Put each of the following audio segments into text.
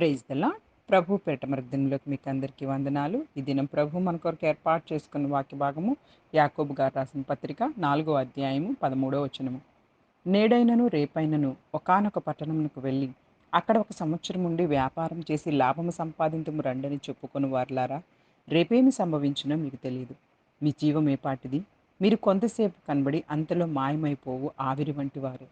Praise the Lord ప్రభు పేట మృగంలోకి మీకు అందరికీ వందనాలు. ఈ దినం ప్రభు మన కొరకు ఏర్పాటు చేసుకున్న వాక్య భాగము యాకోబు గారు రాసిన పత్రిక నాలుగో అధ్యాయము పదమూడో వచనము. నేడైనను రేపైనను ఒకానొక పట్టణమునకు వెళ్ళి అక్కడ ఒక సంవత్సరం ఉండి వ్యాపారం చేసి లాభము సంపాదించము రండని చెప్పుకొని వారులారా. రేపేమి సంభవించినో మీకు తెలియదు. మీ జీవం ఏ పాటిది? మీరు కొంతసేపు కనబడి అంతలో మాయమైపోవు ఆవిరి వంటి వారు.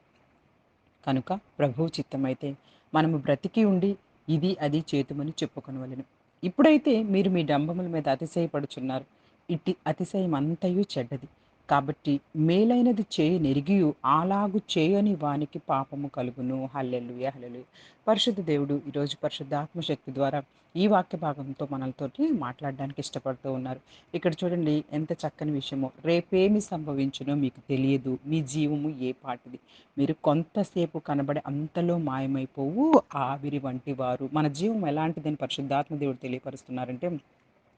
కనుక ప్రభువు చిత్తమైతే మనము బ్రతికి ఉండి ఇది అది చేతుమని చెప్పుకొనవలను. ఇప్పుడైతే మీరు మీ డంబముల మీద అతిశయపడుచున్నారు. ఇట్టి అతిశయం అంతయు చెడ్డది. కాబట్టి మేలైనది చేయ నెరిగియు అలాగు చేయని వానికి పాపము కలుగును. హల్లెలు హల్లెలు పరిశుద్ధ దేవుడు ఈరోజు పరిశుద్ధ ఆత్మశక్తి ద్వారా ఈ వాక్య భాగంతో మనలతోటి మాట్లాడడానికి ఇష్టపడుతూ ఉన్నారు. ఇక్కడ చూడండి ఎంత చక్కని విషయమో. రేపేమి సంభవించునో మీకు తెలియదు. మీ జీవము ఏ పాటిది? మీరు కొంతసేపు కనబడే అంతలో మాయమైపోవు. ఆవిరి వంటి వారు. మన జీవం ఎలాంటిదని పరిశుద్ధాత్మ దేవుడు తెలియపరుస్తున్నారంటే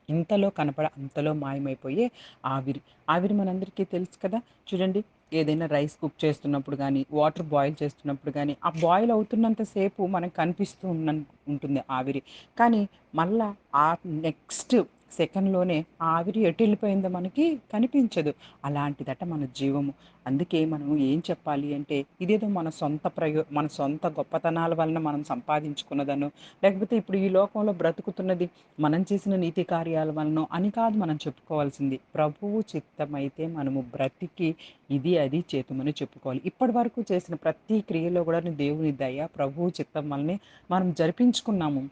ఇంతలో కనపడ అంతలో మాయమైపోయే ఆవిరి. ఆవిరి మనందరికీ తెలుసు కదా? చూడండి ఏదైనా రైస్ కుక్ చేస్తున్నప్పుడు కానీ వాటర్ బాయిల్ చేస్తున్నప్పుడు కానీ ఆ బాయిల్ అవుతున్నంతసేపు మనకు కనిపిస్తూ ఉన్న ఉంటుంది ఆవిరి. కానీ మళ్ళా ఆ నెక్స్ట్ సెకండ్లోనే ఆవిరి ఎటు వెళ్ళిపోయిందో మనకి కనిపించదు. అలాంటిదట మన జీవము. అందుకే మనం ఏం చెప్పాలి అంటే ఇదేదో మన సొంత ప్రయో మన సొంత గొప్పతనాల వలన మనం సంపాదించుకున్నదను లేకపోతే ఇప్పుడు ఈ లోకంలో బ్రతుకుతున్నది మనం చేసిన నీతి కార్యాల వలన అని కాదు మనం చెప్పుకోవాల్సింది. ప్రభువు చిత్తమైతే మనము బ్రతికి ఇది అది చేతుమని చెప్పుకోవాలి. ఇప్పటి వరకు చేసిన ప్రతి క్రియలో కూడా దేవుని దయ ప్రభువు చిత్తం వల్లనే మనం జరిపించుకున్నాము.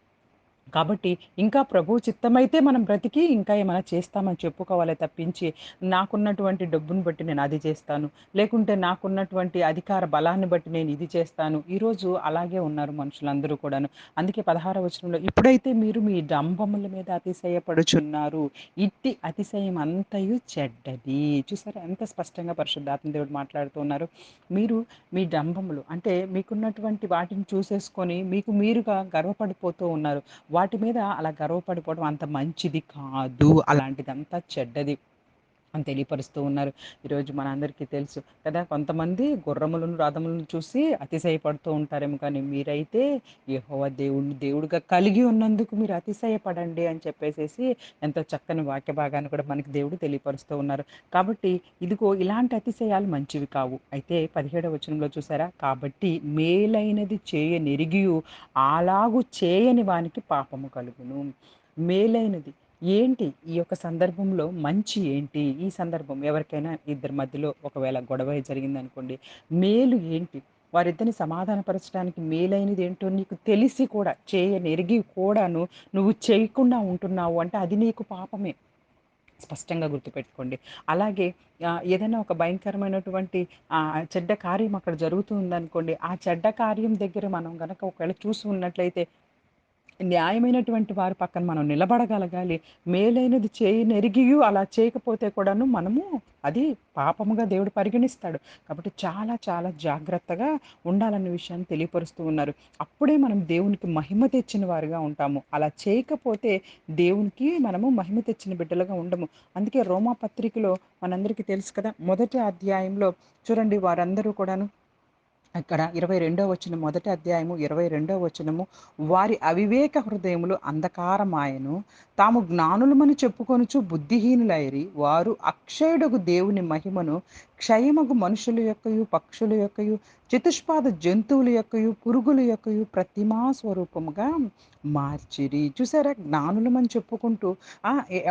కాబట్టి ఇంకా ప్రభు చిత్తమైతే మనం బ్రతికి ఇంకా ఏమైనా చేస్తామని చెప్పుకోవాలి తప్పించి నాకున్నటువంటి డబ్బును బట్టి నేను అది చేస్తాను. లేకుంటే నాకున్నటువంటి అధికార బలాన్ని బట్టి నేను ఇది చేస్తాను. ఈరోజు అలాగే ఉన్నారు మనుషులందరూ కూడాను. అందుకే పదహార వచనంలో ఇప్పుడైతే మీరు మీ డంబముల మీద అతిశయపడుచున్నారు. ఇట్టి అతిశయం అంతయు చెడ్డది. చూసారా ఎంత స్పష్టంగా పరిశుద్ధాత్మ దేవుడు మాట్లాడుతూ ఉన్నారు. మీరు మీ డంబములు అంటే మీకున్నటువంటి వాటిని చూసేసుకొని మీకు మీరుగా గర్వపడిపోతూ ఉన్నారు. వాటి మీద అలా గర్వపడిపోవడం అంత మంచిది కాదు. అలాంటిదంతా చెడ్డది. అని తెలియపరుస్తూ ఉన్నారు. ఈరోజు మనందరికీ తెలుసు కదా కొంతమంది గుర్రములను రథములను చూసి అతిశయపడుతూ ఉంటారేమో కానీ మీరైతే యహోవ దేవుడిని దేవుడిగా కలిగి ఉన్నందుకు మీరు అతిశయపడండి అని చెప్పేసేసి ఎంతో చక్కని వాక్య భాగాన్ని కూడా మనకి దేవుడు తెలియపరుస్తూ ఉన్నారు. కాబట్టి ఇదిగో ఇలాంటి అతిశయాలు మంచివి కావు. అయితే పదిహేడవ వచనంలో చూసారా? కాబట్టి మేలైనది చేయ నెరిగియు అలాగు చేయని వానికి పాపము కలుగును. మేలైనది ఏంటి? ఈ యొక్క సందర్భంలో మంచి ఏంటి? ఈ సందర్భం ఎవరికైనా ఇద్దరి మధ్యలో ఒకవేళ గొడవ జరిగింది అనుకోండి మేలు ఏంటి? వారిద్దరిని సమాధానపరచడానికి మేలైనది ఏంటో నీకు తెలిసి కూడా చేయనెరిగి కూడాను నువ్వు చేయకుండా ఉంటున్నావు అంటే అది నీకు పాపమే. స్పష్టంగా గుర్తుపెట్టుకోండి. అలాగే ఏదైనా ఒక భయంకరమైనటువంటి చెడ్డ కార్యం అక్కడ జరుగుతుందనుకోండి ఆ చెడ్డ కార్యం దగ్గర మనం కనుక ఒకవేళ చూసి ఉన్నట్లయితే న్యాయమైనటువంటి వారి పక్కన మనం నిలబడగలగాలి. మేలైనది చేయి నెరిగియు అలా చేయకపోతే కూడాను మనము అది పాపముగా దేవుడు పరిగణిస్తాడు. కాబట్టి చాలా చాలా జాగ్రత్తగా ఉండాలన్న విషయాన్ని తెలియపరుస్తూ ఉన్నారు. అప్పుడే మనం దేవునికి మహిమ తెచ్చిన వారుగా ఉంటాము. అలా చేయకపోతే దేవునికి మనము మహిమ తెచ్చిన బిడ్డలుగా ఉండము. అందుకే రోమా పత్రికలో మనందరికీ తెలుసు కదా మొదటి అధ్యాయంలో చూడండి వారందరూ కూడాను అక్కడ ఇరవై రెండో వచనం మొదటి అధ్యాయము ఇరవై రెండో వచనము. వారి అవివేక హృదయములు అంధకారమాయను. తాము జ్ఞానులమని చెప్పుకొనుచు బుద్ధిహీనులైరి. వారు అక్షయుడకు దేవుని మహిమను క్షయమగు మనుషుల యొక్కయు పక్షుల యొక్కయు చతుష్పాద జంతువుల యొక్కయు పురుగుల యొక్కయు ప్రతిమా స్వరూపముగా మార్చిరి. చూసారా? జ్ఞానులమని చెప్పుకుంటూ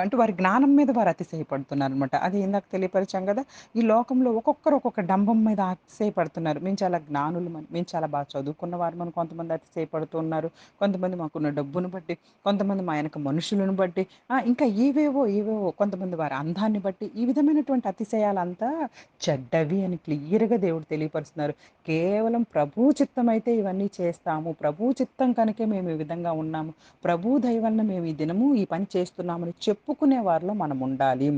అంటే వారి జ్ఞానం మీద వారు అతిశయపడుతున్నారు అనమాట అది ఇందాక తెలియపరిచాం కదా? ఈ లోకంలో ఒక్కొక్కరు ఒక్కొక్క డంబం మీద అతిశయపడుతున్నారు. మేము చాలా జ్ఞానులమని మేము చాలా బాగా చదువుకున్న వారు మనం. కొంతమంది అతిశయపడుతున్నారు కొంతమంది మాకున్న డబ్బును బట్టి కొంతమంది మా వెనక మనుషులను బట్టి ఇంకా ఏవేవో ఏవేవో కొంతమంది వారి అందాన్ని బట్టి ఈ విధమైనటువంటి అతిశయాలంతా చెడ్డవి అని క్లియర్గా దేవుడు తెలియపరుస్తున్నారు. కేవలం ప్రభు చిత్తం అయితే ఇవన్నీ చేస్తాము. ప్రభు చిత్తం కనుకే మేము ఈ విధంగా ఉన్నాము. ప్రభు దయ వలన మేము ఈ దినము ఈ పని చేస్తున్నామని చెప్పుకునే వారిలో మనం ఉండాలి.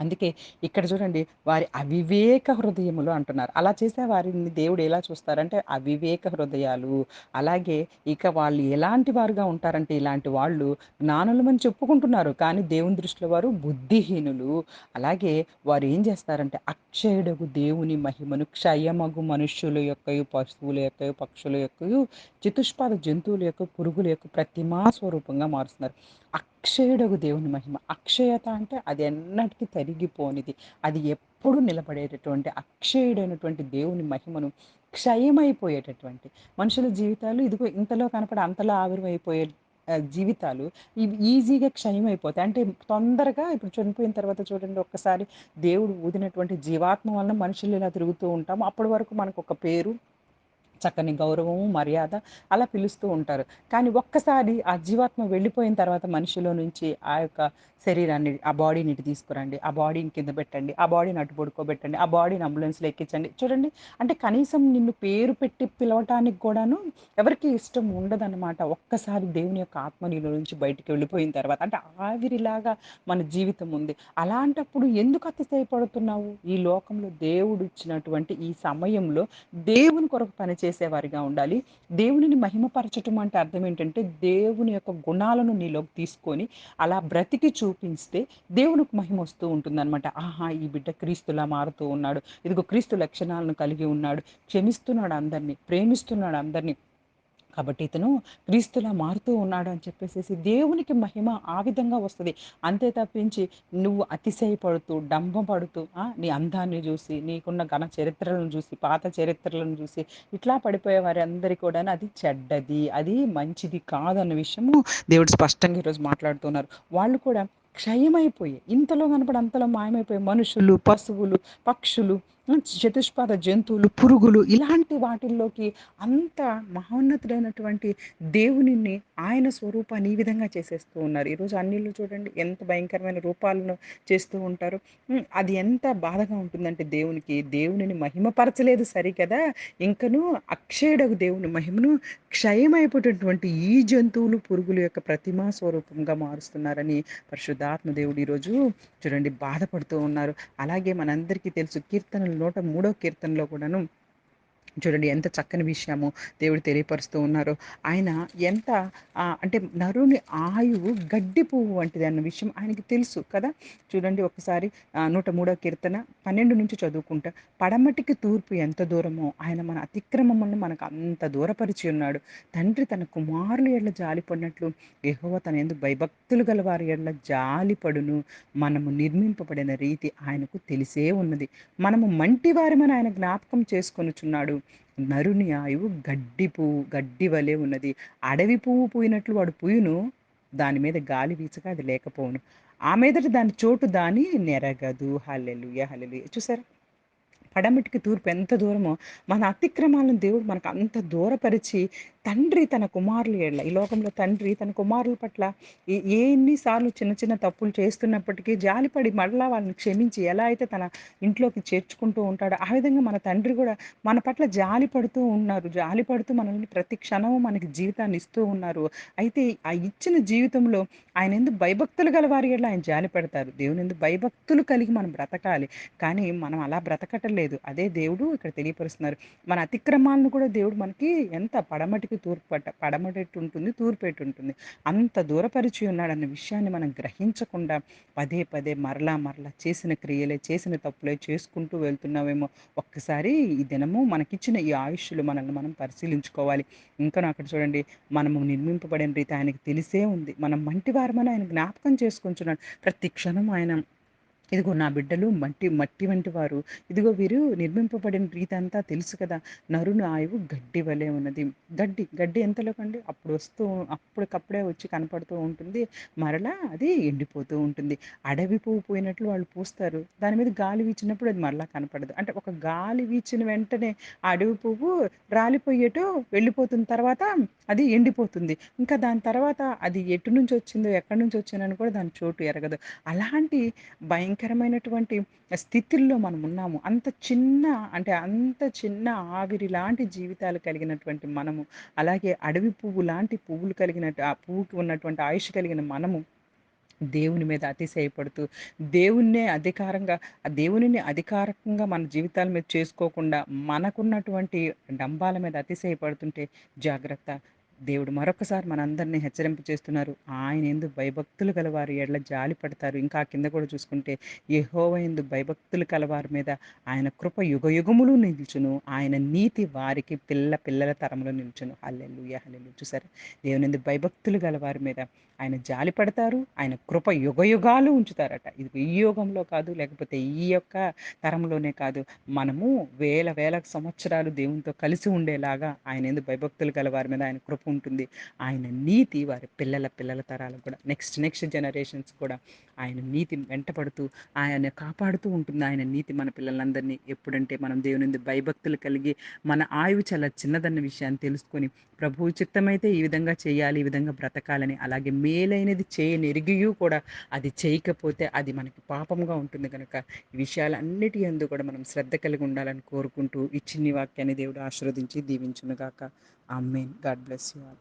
అందుకే ఇక్కడ చూడండి వారి అవివేక హృదయములు అంటున్నారు. అలా చేసే వారిని దేవుడు ఎలా చూస్తారంటే అవివేక హృదయాలు అలాగే ఇక వాళ్ళు ఎలాంటి వారుగా ఉంటారంటే ఇలాంటి వాళ్ళు జ్ఞానులమని చెప్పుకుంటున్నారు. కానీ దేవుని దృష్టిలో వారు బుద్ధిహీనులు. అలాగే వారు ఏం చేస్తారంటే అక్షయుడగు దేవుని మహిమను క్షయమగు మనుష్యుల యొక్క పశువుల యొక్క పక్షుల యొక్కయు చతుష్పాద జంతువుల యొక్క పురుగుల యొక్క ప్రతిమా స్వరూపంగా మారుస్తున్నారు. అక్షయుడగు దేవుని మహిమ. అక్షయత అంటే అది ఎన్నటికీ తరిగిపోనిది అది ఎప్పుడు నిలబడేటటువంటి అక్షయుడైనటువంటి దేవుని మహిమను క్షయమైపోయేటటువంటి మనుషుల జీవితాలు ఇదిగో ఇంతలో కనపడ అంతలో ఆవిరమైపోయే జీవితాలు ఇవి ఈజీగా క్షయమైపోతాయి. అంటే తొందరగా ఇప్పుడు చనిపోయిన తర్వాత చూడండి ఒక్కసారి దేవుడు ఊదినటువంటి జీవాత్మ వలన మనుషులు ఇలా తిరుగుతూ ఉంటాము. అప్పటి వరకు మనకు ఒక పేరు చక్కని గౌరవము మర్యాద అలా పిలుస్తూ ఉంటారు. కానీ ఒక్కసారి ఆ జీవాత్మ వెళ్ళిపోయిన తర్వాత మనిషిలో నుంచి ఆ యొక్క శరీరాన్ని ఆ బాడీని ఇటు తీసుకురండి. ఆ బాడీని కింద పెట్టండి. ఆ బాడీని అటు పడుకోబెట్టండి. ఆ బాడీని అంబులెన్స్లో ఎక్కించండి. చూడండి అంటే కనీసం నిన్ను పేరు పెట్టి పిలవటానికి కూడాను ఎవరికి ఇష్టం ఉండదన్నమాట. ఒక్కసారి దేవుని యొక్క ఆత్మ నీలో నుంచి బయటికి వెళ్ళిపోయిన తర్వాత అంటే ఆవిరిలాగా మన జీవితం ఉంది. అలాంటప్పుడు ఎందుకు అతిశయపడుతున్నావు? ఈ లోకంలో దేవుడు ఇచ్చినటువంటి ఈ సమయంలో దేవుని కొరకు చేసేవారిగా ఉండాలి. దేవునిని మహిమపరచటం అంటే అర్థం ఏంటంటే దేవుని యొక్క గుణాలను నీలోకి తీసుకొని అలా బ్రతికి చూపిస్తే దేవునికి మహిమ వస్తూ ఉంటుందన్నమాట. ఆహా ఈ బిడ్డ క్రీస్తులా మారుతూ ఉన్నాడు. ఇదిగో క్రీస్తు లక్షణాలను కలిగి ఉన్నాడు. క్షమిస్తున్నాడు అందరినీ ప్రేమిస్తున్నాడు అందరినీ. కాబట్టి ఇతను క్రీస్తులా మారుతూ ఉన్నాడు అని చెప్పేసి దేవునికి మహిమ ఆ విధంగా వస్తుంది. అంతే తప్పించి నువ్వు అతిశయపడుతూ డంబపడుతూ నీ అందాన్ని చూసి నీకున్న ఘన చరిత్రలను చూసి పాత చరిత్రలను చూసి ఇట్లా పడిపోయే వారి అందరికీ కూడా అది చెడ్డది అది మంచిది కాదన్న విషయము దేవుడు స్పష్టంగా ఈరోజు మాట్లాడుతున్నారు. వాళ్ళు కూడా క్షయమైపోయి ఇంతలో కనపడి అంతలో మాయమైపోయి మనుషులు పశువులు పక్షులు చతుష్పాద జంతువులు పురుగులు ఇలాంటి వాటిల్లోకి అంత మహోన్నతుడైనటువంటి దేవునిని ఆయన స్వరూపాన్ని ఈ విధంగా చేసేస్తూ ఉన్నారు. ఈరోజు అన్నిళ్ళు చూడండి ఎంత భయంకరమైన రూపాలను చేస్తూ ఉంటారు. అది ఎంత బాధగా ఉంటుందంటే దేవునికి దేవునిని మహిమపరచలేదు సరి కదా ఇంకను అక్షయుడకు దేవుని మహిమను క్షయమైపోయినటువంటి ఈ జంతువులు పురుగుల యొక్క ప్రతిమా స్వరూపంగా మారుస్తున్నారని పరిశుద్ధాత్మ దేవుడు ఈరోజు చూడండి బాధపడుతూ ఉన్నారు. అలాగే మనందరికీ తెలుసు కీర్తనలు నూట మూడో కీర్తనలో కూడాను చూడండి ఎంత చక్కని విషయము దేవుడు తెలియపరుస్తూ ఉన్నారు. ఆయన ఎంత అంటే నరుని ఆయువు గడ్డి పువ్వు వంటిది అన్న విషయం ఆయనకి తెలుసు కదా. చూడండి ఒకసారి నూట మూడో కీర్తన పన్నెండు నుంచి చదువుకుంటా పడమటికి తూర్పు ఎంత దూరమో ఆయన మన అతిక్రమములను మనకు అంత దూరపరిచి ఉన్నాడు. తండ్రి తన కుమారుల ఎడ్ల జాలిపడినట్లు ఎహోవ తన ఎందుకు భయభక్తులు గల వారి ఎడ్ల జాలిపడును. మనము నిర్మింపబడిన రీతి ఆయనకు తెలిసే ఉన్నది. మనము మంటి వారిమని ఆయన జ్ఞాపకం చేసుకొనుచున్నాడు. నరుని ఆయువు గడ్డి పువ్వు గడ్డి వలె ఉన్నది. అడవి పువ్వు పూయినట్లు వాడు పూయును దాని మీద గాలి వీచక అది లేకపోవును. ఆ మీదట దాని చోటు దాని నెరగదు. హల్లెలూయ హల్లెలూయ. చూసారా? పడమటికి తూర్పు ఎంత దూరమో మన అతిక్రమాలను దేవుడు మనకు అంత దూరపరిచి తండ్రి తన కుమారులు ఏళ్ళ. ఈ లోకంలో తండ్రి తన కుమారుల పట్ల ఏ- ఎన్నిసార్లు చిన్న చిన్న తప్పులు చేస్తున్నప్పటికీ జాలిపడి మరలా వాళ్ళని క్షమించి ఎలా అయితే తన ఇంట్లోకి చేర్చుకుంటూ ఉంటాడో ఆ విధంగా మన తండ్రి కూడా మన పట్ల జాలి పడుతూ ఉన్నారు. జాలి పడుతూ మనల్ని ప్రతి క్షణము మనకి జీవితాన్ని ఇస్తూ ఉన్నారు. అయితే ఆ ఇచ్చిన జీవితంలో ఆయన ఎందుకు భయభక్తులు గల వారి ఏళ్ళ ఆయన జాలి పెడతారు దేవుని ఎందుకు భయభక్తులు కలిగి మనం బ్రతకాలి. కానీ మనం అలా బ్రతకటం లేదు. అదే దేవుడు ఇక్కడ తెలియపరుస్తున్నారు. మన అతిక్రమాలను కూడా దేవుడు మనకి ఎంత పడమటికి తూర్పు పట్ట పడమటెట్టు ఉంటుంది తూర్పెట్టు ఉంటుంది అంత దూరపరిచి ఉన్నాడన్న విషయాన్ని మనం గ్రహించకుండా పదే పదే మరలా మరలా చేసిన క్రియలే చేసిన తప్పులే చేసుకుంటూ వెళ్తున్నామేమో ఒక్కసారి ఈ దినము మనకిచ్చిన ఈ ఆయుష్లు మనల్ని మనం పరిశీలించుకోవాలి. ఇంకా అక్కడ చూడండి మనము నిర్మింపబడిన రీతి ఆయనకు తెలిసే ఉంది. మనం మంటి వారమని ఆయన జ్ఞాపకం చేసుకుంటున్నాడు ప్రతి క్షణం ఆయన ఇదిగో నా బిడ్డలు మట్టి మట్టి వంటి వారు. ఇదిగో వీరు నిర్మింపబడిన రీతి అంతా తెలుసు కదా. నరుని ఆయువు గడ్డి వలె ఉన్నది. గడ్డి గడ్డి ఎంతలోకండి అప్పుడు వస్తూ అప్పటికప్పుడే వచ్చి కనపడుతూ ఉంటుంది. మరలా అది ఎండిపోతూ ఉంటుంది. అడవి పువ్వు పోయినట్లు వాళ్ళు పూస్తారు. దాని మీద గాలి వీచినప్పుడు అది మరలా కనపడదు. అంటే ఒక గాలి వీచిన వెంటనే అడవి పువ్వు రాలిపోయేటో వెళ్ళిపోతున్న తర్వాత అది ఎండిపోతుంది. ఇంకా దాని తర్వాత అది ఎటు నుంచి వచ్చిందో ఎక్కడి నుంచి వచ్చిందని కూడా దాని చోటు ఎరగదు. అలాంటి భయంకరమైనటువంటి స్థితిల్లో మనం ఉన్నాము. అంత చిన్న అంటే అంత చిన్న ఆవిరి లాంటి జీవితాలు కలిగినటువంటి మనము అలాగే అడవి పువ్వు లాంటి పువ్వులు కలిగినట్టు ఆ పువ్వుకి ఉన్నటువంటి ఆయుష్ కలిగిన మనము దేవుని మీద అతిశయపడుతూ దేవుణ్ణే అధికారంగా ఆ దేవునిని అధికారకంగా మన జీవితాల మీద చేసుకోకుండా మనకున్నటువంటి డంబాల మీద అతిశయపడుతుంటే జాగ్రత్త. దేవుడు మరొకసారి మనందరినీ హెచ్చరింపు చేస్తున్నారు. ఆయన ఎందు భయభక్తులు గలవారు ఎడ్ల జాలి పడతారు. ఇంకా కింద కూడా చూసుకుంటే యహోవ ఎందు భయభక్తులు కలవారి మీద ఆయన కృప యుగయుగములు నిల్చును. ఆయన నీతి వారికి పిల్ల పిల్లల తరములో నిల్చును. హల్లెలూయ హల్లెలూయ. చూసారు? దేవుని ఎందు భయభక్తులు గలవారి మీద ఆయన జాలి పడతారు ఆయన కృప యుగయుగాలు ఉంచుతారట. ఇది ఈ యుగంలో కాదు లేకపోతే ఈ యొక్క తరంలోనే కాదు. మనము వేల వేల సంవత్సరాలు దేవునితో కలిసి ఉండేలాగా ఆయన ఎందుకు భయభక్తులు గల వారి మీద ఆయన కృప ఉంటుంది. ఆయన నీతి వారి పిల్లల పిల్లల తరాలకు కూడా నెక్స్ట్ నెక్స్ట్ జనరేషన్స్ కూడా ఆయన నీతిని వెంటపడుతూ ఆయన కాపాడుతూ ఉంటుంది. ఆయన నీతి మన పిల్లలందరినీ ఎప్పుడంటే మనం దేవుని భయభక్తులు కలిగి మన ఆయువు చాలా చిన్నదన్న విషయాన్ని తెలుసుకొని ప్రభువు చిత్తమైతే ఈ విధంగా చేయాలి ఈ విధంగా బ్రతకాలని అలాగే మేలైనది చేయనెరిగియు కూడా అది చేయకపోతే అది మనకి పాపంగా ఉంటుంది కనుక ఈ విషయాలన్నిటి అందు కూడా మనం శ్రద్ధ కలిగి ఉండాలని కోరుకుంటూ ఇచ్చిన వాక్యాన్ని దేవుడు ఆశీర్వదించి దీవించునుగాక. Amen. God bless you all.